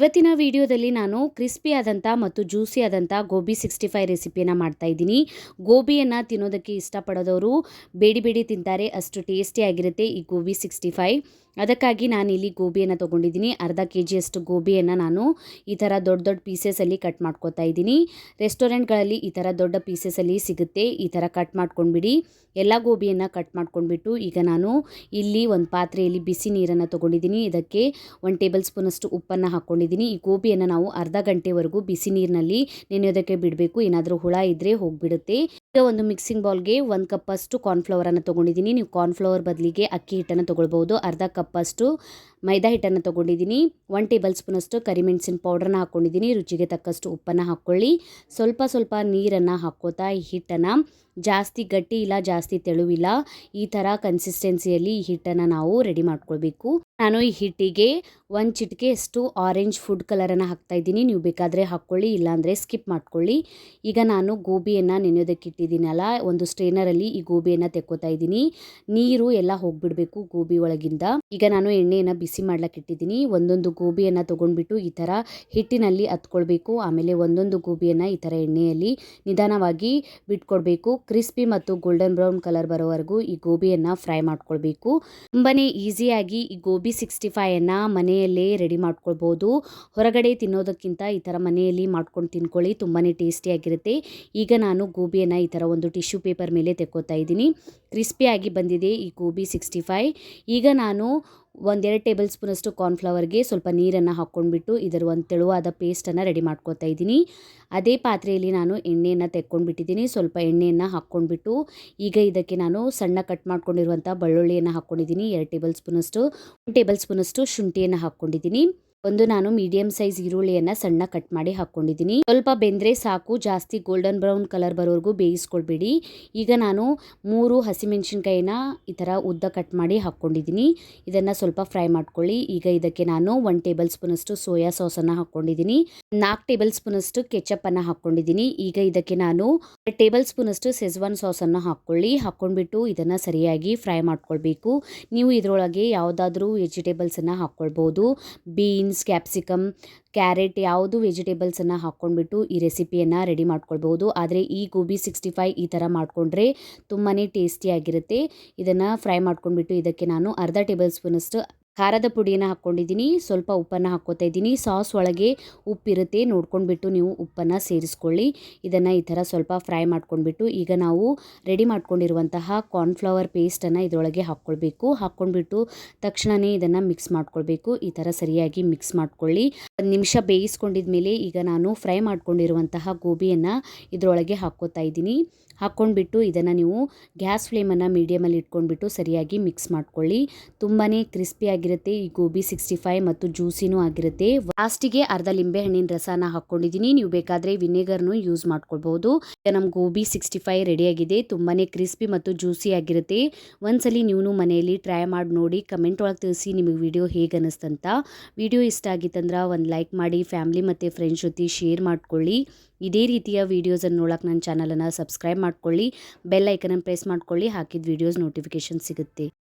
ಇವತ್ತಿನ ವಿಡಿಯೋದಲ್ಲಿ ನಾನು ಕ್ರಿಸ್ಪಿ ಆದಂಥ ಮತ್ತು ಜ್ಯೂಸಿ ಆದಂಥ ಗೋಬಿ ಸಿಕ್ಸ್ಟಿ ಫೈವ್ ರೆಸಿಪಿಯನ್ನು ಮಾಡ್ತಾ ಇದ್ದೀನಿ. ಗೋಬಿಯನ್ನು ತಿನ್ನೋದಕ್ಕೆ ಇಷ್ಟಪಡೋದವರು ಬೇಡಿ ಬೇಡಿ ತಿಂತಾರೆ, ಅಷ್ಟು ಟೇಸ್ಟಿಯಾಗಿರುತ್ತೆ ಈ ಗೋಬಿ ಸಿಕ್ಸ್ಟಿ ಫೈವ್. ಅದಕ್ಕಾಗಿ ಇಲ್ಲಿ ಗೋಬಿಯನ್ನು ತೊಗೊಂಡಿದ್ದೀನಿ. ಅರ್ಧ ಕೆ ಜಿಯಷ್ಟು ಗೋಬಿಯನ್ನು ನಾನು ಈ ಥರ ದೊಡ್ಡ ದೊಡ್ಡ ಪೀಸಸಲ್ಲಿ ಕಟ್ ಮಾಡ್ಕೊತಾ ಇದ್ದೀನಿ. ರೆಸ್ಟೋರೆಂಟ್ಗಳಲ್ಲಿ ಈ ಥರ ದೊಡ್ಡ ಪೀಸಸಲ್ಲಿ ಸಿಗುತ್ತೆ. ಈ ಥರ ಕಟ್ ಮಾಡ್ಕೊಂಡ್ಬಿಡಿ. ಎಲ್ಲ ಗೋಬಿಯನ್ನು ಕಟ್ ಮಾಡ್ಕೊಂಡ್ಬಿಟ್ಟು ಈಗ ನಾನು ಇಲ್ಲಿ ಒಂದು ಪಾತ್ರೆಯಲ್ಲಿ ಬಿಸಿ ನೀರನ್ನು ತೊಗೊಂಡಿದ್ದೀನಿ. ಇದಕ್ಕೆ ಒಂದು ಟೇಬಲ್ ಸ್ಪೂನಷ್ಟು ಉಪ್ಪನ್ನು ಹಾಕ್ಕೊಂಡಿದ್ದೀನಿ ಈ ಗೋಬಿಯನ್ನು ನಾವು ಅರ್ಧ ಗಂಟೆವರೆಗೂ ಬಿಸಿ ನೀರಿನಲ್ಲಿ ನೆನೆಯೋದಕ್ಕೆ ಬಿಡಬೇಕು. ಏನಾದರೂ ಹುಳ ಇದ್ದರೆ ಹೋಗಿಬಿಡುತ್ತೆ. ಈಗ ಒಂದು ಮಿಕ್ಸಿಂಗ್ ಬೌಲ್ಗೆ ಒಂದು ಕಪ್ಪಷ್ಟು ಕಾರ್ನ್ಫ್ಲವರನ್ನು ತೊಗೊಂಡಿದ್ದೀನಿ. ನೀವು ಕಾರ್ನ್ಫ್ಲವರ್ ಬದಲಿಗೆ ಅಕ್ಕಿ ಹಿಟ್ಟನ್ನು ತೊಗೊಳ್ಬೋದು. ಅರ್ಧ ಕಪ್ಪಷ್ಟು ಮೈದಾ ಹಿಟ್ಟನ್ನು ತೊಗೊಂಡಿದ್ದೀನಿ. ಒನ್ ಟೇಬಲ್ ಸ್ಪೂನಷ್ಟು ಕರಿಮೆಣಸಿನ ಪೌಡ್ರನ್ನ ಹಾಕ್ಕೊಂಡಿದ್ದೀನಿ ರುಚಿಗೆ ತಕ್ಕಷ್ಟು ಉಪ್ಪನ್ನು ಹಾಕ್ಕೊಳ್ಳಿ ಸ್ವಲ್ಪ ಸ್ವಲ್ಪ ನೀರನ್ನು ಹಾಕ್ಕೋತಾ ಈ ಹಿಟ್ಟನ್ನು. ಜಾಸ್ತಿ ಗಟ್ಟಿ ಇಲ್ಲ, ಜಾಸ್ತಿ ತೆಳುವಿಲ್ಲ. ಈ ಥರ ಕನ್ಸಿಸ್ಟೆನ್ಸಿಯಲ್ಲಿ ಈ ಹಿಟ್ಟನ್ನು ನಾವು ರೆಡಿ ಮಾಡ್ಕೊಳ್ಬೇಕು. ನಾನು ಈ ಹಿಟ್ಟಿಗೆ ಒಂದು ಚಿಟಿಕೆಯಷ್ಟು ಆರೆಂಜ್ ಫುಡ್ ಕಲರನ್ನು ಹಾಕ್ತಾಯಿದ್ದೀನಿ ನೀವು ಬೇಕಾದರೆ ಹಾಕ್ಕೊಳ್ಳಿ, ಇಲ್ಲಾಂದರೆ ಸ್ಕಿಪ್ ಮಾಡ್ಕೊಳ್ಳಿ. ಈಗ ನಾನು ಗೋಬಿಯನ್ನು ನೆನೆಯೋದಕ್ಕೆ ಇಟ್ಟಿದ್ದೀನಲ್ಲ ಒಂದು ಸ್ಟ್ರೇನರಲ್ಲಿ ಈ ಗೋಬಿಯನ್ನು ತೆಕ್ಕೋತಾ ಇದ್ದೀನಿ. ನೀರು ಎಲ್ಲ ಹೋಗಿಬಿಡಬೇಕು ಗೋಬಿ ಒಳಗಿಂದ. ಈಗ ನಾನು ಎಣ್ಣೆಯನ್ನು ಬಿಸಿ ಮಾಡ್ಲಿಕ್ಕೆ ಇಟ್ಟಿದ್ದೀನಿ. ಒಂದೊಂದು ಗೋಬಿಯನ್ನು ತೊಗೊಂಡ್ಬಿಟ್ಟು ಈ ಥರ ಹಿಟ್ಟಿನಲ್ಲಿ ಹತ್ಕೊಳ್ಬೇಕು ಆಮೇಲೆ ಒಂದೊಂದು ಗೋಬಿಯನ್ನು ಈ ಥರ ಎಣ್ಣೆಯಲ್ಲಿ ನಿಧಾನವಾಗಿ ಬಿಟ್ಕೊಡ್ಬೇಕು. ಕ್ರಿಸ್ಪಿ ಮತ್ತು ಗೋಲ್ಡನ್ ಬ್ರೌನ್ ಕಲರ್ ಬರೋವರೆಗೂ ಈ ಗೋಬಿಯನ್ನು ಫ್ರೈ ಮಾಡ್ಕೊಳ್ಬೇಕು. ತುಂಬಾ ಈಸಿಯಾಗಿ ಈ ಗೋಬಿ ಸಿಕ್ಸ್ಟಿ ಫೈಯನ್ನು ಮನೆಯಲ್ಲೇ ರೆಡಿ ಮಾಡ್ಕೊಳ್ಬೋದು. ಹೊರಗಡೆ ತಿನ್ನೋದಕ್ಕಿಂತ ಈ ಥರ ಮನೆಯಲ್ಲಿ ಮಾಡ್ಕೊಂಡು ತಿನ್ಕೊಳ್ಳಿ ತುಂಬಾ ಟೇಸ್ಟಿಯಾಗಿರುತ್ತೆ ಈಗ ನಾನು ಗೋಬಿಯನ್ನು ಈ ಥರ ಒಂದು ಟಿಶ್ಯೂ ಪೇಪರ್ ಮೇಲೆ ತೆಕ್ಕೋತಾ ಇದ್ದೀನಿ. ಕ್ರಿಸ್ಪಿಯಾಗಿ ಬಂದಿದೆ ಈ ಗೋಬಿ ಸಿಕ್ಸ್ಟಿ ಫೈ ಈಗ ನಾನು ಒಂದೆರಡು ಟೇಬಲ್ ಸ್ಪೂನಷ್ಟು ಕಾರ್ನ್ಫ್ಲವರ್ಗೆ ಸ್ವಲ್ಪ ನೀರನ್ನು ಹಾಕ್ಕೊಂಡ್ಬಿಟ್ಟು ಇದರ ಒಂದು ತೆಳುವಾದ ಪೇಸ್ಟನ್ನು ರೆಡಿ ಮಾಡ್ಕೋತಾ ಇದ್ದೀನಿ. ಅದೇ ಪಾತ್ರೆಯಲ್ಲಿ ನಾನು ಎಣ್ಣೆಯನ್ನು ತೆಕ್ಕೊಂಡ್ಬಿಟ್ಟಿದ್ದೀನಿ. ಸ್ವಲ್ಪ ಎಣ್ಣೆಯನ್ನು ಹಾಕ್ಕೊಂಡ್ಬಿಟ್ಟು ಈಗ ಇದಕ್ಕೆ ನಾನು ಸಣ್ಣ ಕಟ್ ಮಾಡ್ಕೊಂಡಿರುವಂಥ ಬೆಳ್ಳುಳ್ಳಿಯನ್ನು ಹಾಕ್ಕೊಂಡಿದ್ದೀನಿ. ಎರಡು ಟೇಬಲ್ ಸ್ಪೂನಷ್ಟು ಟೇಬಲ್ ಸ್ಪೂನಷ್ಟು ಶುಂಠಿಯನ್ನು ಹಾಕ್ಕೊಂಡಿದ್ದೀನಿ. ಒಂದು ನಾನು ಮೀಡಿಯಂ ಸೈಜ್ ಈರುಳ್ಳಿಯನ್ನ ಸಣ್ಣ ಕಟ್ ಮಾಡಿ ಹಾಕೊಂಡಿದ್ದೀನಿ. ಸ್ವಲ್ಪ ಬೆಂದ್ರೆ ಸಾಕು, ಜಾಸ್ತಿ ಗೋಲ್ಡನ್ ಬ್ರೌನ್ ಕಲರ್ ಬರೋವರೆಗೂ ಬೇಯಿಸ್ಕೊಳ್ಬೇಡಿ. ಈಗ ನಾನು ಮೂರು ಹಸಿಮೆಣಸಿನ್ಕಾಯಿನ ಈ ಥರ ಉದ್ದ ಕಟ್ ಮಾಡಿ ಹಾಕ್ಕೊಂಡಿದ್ದೀನಿ ಇದನ್ನು ಸ್ವಲ್ಪ ಫ್ರೈ ಮಾಡ್ಕೊಳ್ಳಿ. ಈಗ ಇದಕ್ಕೆ ನಾನು ಒನ್ ಟೇಬಲ್ ಸ್ಪೂನಷ್ಟು ಸೋಯಾ ಸಾಸನ್ನು ಹಾಕೊಂಡಿದ್ದೀನಿ. ನಾಲ್ಕು ಟೇಬಲ್ ಸ್ಪೂನಷ್ಟು ಕೆಚಪ್ಪನ್ನು ಹಾಕ್ಕೊಂಡಿದ್ದೀನಿ ಈಗ ಇದಕ್ಕೆ ನಾನು ಟೇಬಲ್ ಸ್ಪೂನಷ್ಟು ಸೆಜ್ವಾನ್ ಸಾಸನ್ನು ಹಾಕೊಳ್ಳಿ. ಹಾಕೊಂಡ್ಬಿಟ್ಟು ಇದನ್ನು ಸರಿಯಾಗಿ ಫ್ರೈ ಮಾಡ್ಕೊಳ್ಬೇಕು. ನೀವು ಇದರೊಳಗೆ ಯಾವುದಾದ್ರೂ ವೆಜಿಟೇಬಲ್ಸನ್ನು ಹಾಕ್ಕೊಳ್ಬೋದು. ಬೀನ್ಸ್ ಬೀನ್ಸ್ ಕ್ಯಾಪ್ಸಿಕಮ್ ಕ್ಯಾರೆಟ್ ಯಾವುದು ವೆಜಿಟೇಬಲ್ಸನ್ನು ಹಾಕ್ಕೊಂಡ್ಬಿಟ್ಟು ಈ ರೆಸಿಪಿಯನ್ನು ರೆಡಿ ಮಾಡ್ಕೊಳ್ಬೋದು ಆದರೆ ಈ ಗೋಬಿ ಸಿಕ್ಸ್ಟಿ ಫೈವ್ ಈ ಥರ ಮಾಡಿಕೊಂಡ್ರೆ ತುಂಬಾ ಟೇಸ್ಟಿಯಾಗಿರುತ್ತೆ ಇದನ್ನು ಫ್ರೈ ಮಾಡ್ಕೊಂಡ್ಬಿಟ್ಟು ಇದಕ್ಕೆ ನಾನು ಅರ್ಧ ಟೇಬಲ್ ಸ್ಪೂನಷ್ಟು ಖಾರದ ಪುಡಿಯನ್ನು ಹಾಕ್ಕೊಂಡಿದ್ದೀನಿ ಸ್ವಲ್ಪ ಉಪ್ಪನ್ನು ಹಾಕ್ಕೋತಾ ಇದ್ದೀನಿ. ಸಾಸ್ ಒಳಗೆ ಉಪ್ಪಿರುತ್ತೆ. ನೋಡ್ಕೊಂಡ್ಬಿಟ್ಟು ನೀವು ಉಪ್ಪನ್ನು ಸೇರಿಸ್ಕೊಳ್ಳಿ. ಇದನ್ನು ಈ ಥರ ಸ್ವಲ್ಪ ಫ್ರೈ ಮಾಡ್ಕೊಂಡ್ಬಿಟ್ಟು ಈಗ ನಾವು ರೆಡಿ ಮಾಡ್ಕೊಂಡಿರುವಂತಹ ಕಾರ್ನ್ಫ್ಲವರ್ ಪೇಸ್ಟನ್ನು ಇದರೊಳಗೆ ಹಾಕ್ಕೊಳ್ಬೇಕು. ಹಾಕ್ಕೊಂಡ್ಬಿಟ್ಟು ತಕ್ಷಣವೇ ಇದನ್ನು ಮಿಕ್ಸ್ ಮಾಡ್ಕೊಳ್ಬೇಕು. ಈ ಥರ ಸರಿಯಾಗಿ ಮಿಕ್ಸ್ ಮಾಡ್ಕೊಳ್ಳಿ. ಒಂದು ನಿಮಿಷ ಬೇಯಿಸ್ಕೊಂಡಿದ್ಮೇಲೆ ಈಗ ನಾನು ಫ್ರೈ ಮಾಡ್ಕೊಂಡಿರುವಂತಹ ಗೋಬಿಯನ್ನು ಇದರೊಳಗೆ ಹಾಕ್ಕೋತಾ ಇದ್ದೀನಿ. ಹಾಕ್ಕೊಂಡ್ಬಿಟ್ಟು ಇದನ್ನು ನೀವು ಗ್ಯಾಸ್ ಫ್ಲೇಮನ್ನು ಮೀಡಿಯಮಲ್ಲಿ ಇಟ್ಕೊಂಡ್ಬಿಟ್ಟು ಸರಿಯಾಗಿ ಮಿಕ್ಸ್ ಮಾಡ್ಕೊಳ್ಳಿ. ತುಂಬಾ ಕ್ರಿಸ್ಪಿಯಾಗಿರುತ್ತೆ ಈ ಗೋಬಿ ಸಿಕ್ಸ್ಟಿ ಫೈವ್ ಮತ್ತು ಜ್ಯೂಸಿನೂ ಆಗಿರುತ್ತೆ. ಲಾಸ್ಟಿಗೆ ಅರ್ಧ ಲಿಂಬೆ ಹಣ್ಣಿನ ರಸನ ಹಾಕೊಂಡಿದ್ದೀನಿ. ನೀವು ಬೇಕಾದ್ರೆ ವಿನೆಗರ್ನು ಯೂಸ್ ಮಾಡ್ಕೊಳ್ಬಹುದು ನಮ್ಮ ಗೋಬಿ ಸಿಕ್ಸ್ಟಿ ಫೈವ್ ರೆಡಿ ಆಗಿದೆ ತುಂಬಾನೇ ಕ್ರಿಸ್ಪಿ ಮತ್ತು ಜ್ಯೂಸಿ ಆಗಿರುತ್ತೆ. ಒಂದ್ಸಲಿ ನೀವು ಮನೆಯಲ್ಲಿ ಟ್ರೈ ಮಾಡಿ ನೋಡಿ, ಕಮೆಂಟ್ ಒಳಗೆ ತಿಳಿಸಿ ನಿಮಗೆ ವಿಡಿಯೋ ಹೇಗೆ ಅನ್ನಿಸ್ತಂತ ವಿಡಿಯೋ ಇಷ್ಟ ಆಗಿತ್ತಂದ್ರೆ ಒಂದು ಲೈಕ್ ಮಾಡಿ, ಫ್ಯಾಮಿಲಿ ಮತ್ತು ಫ್ರೆಂಡ್ಸ್ ಜೊತೆ ಶೇರ್ ಮಾಡ್ಕೊಳ್ಳಿ. ಇದೇ ರೀತಿಯ ವೀಡಿಯೋಸನ್ನು ನೋಡೋಕೆ ನನ್ನ ಚಾನಲನ್ನು ಸಬ್ಸ್ಕ್ರೈಬ್ ಮಾಡ್ಕೊಳ್ಳಿ. ಬೆಲ್ ಐಕನನ್ನು ಪ್ರೆಸ್ ಮಾಡ್ಕೊಳ್ಳಿ, ಹಾಕಿದ ವೀಡಿಯೋಸ್ ನೋಟಿಫಿಕೇಶನ್ ಸಿಗುತ್ತೆ.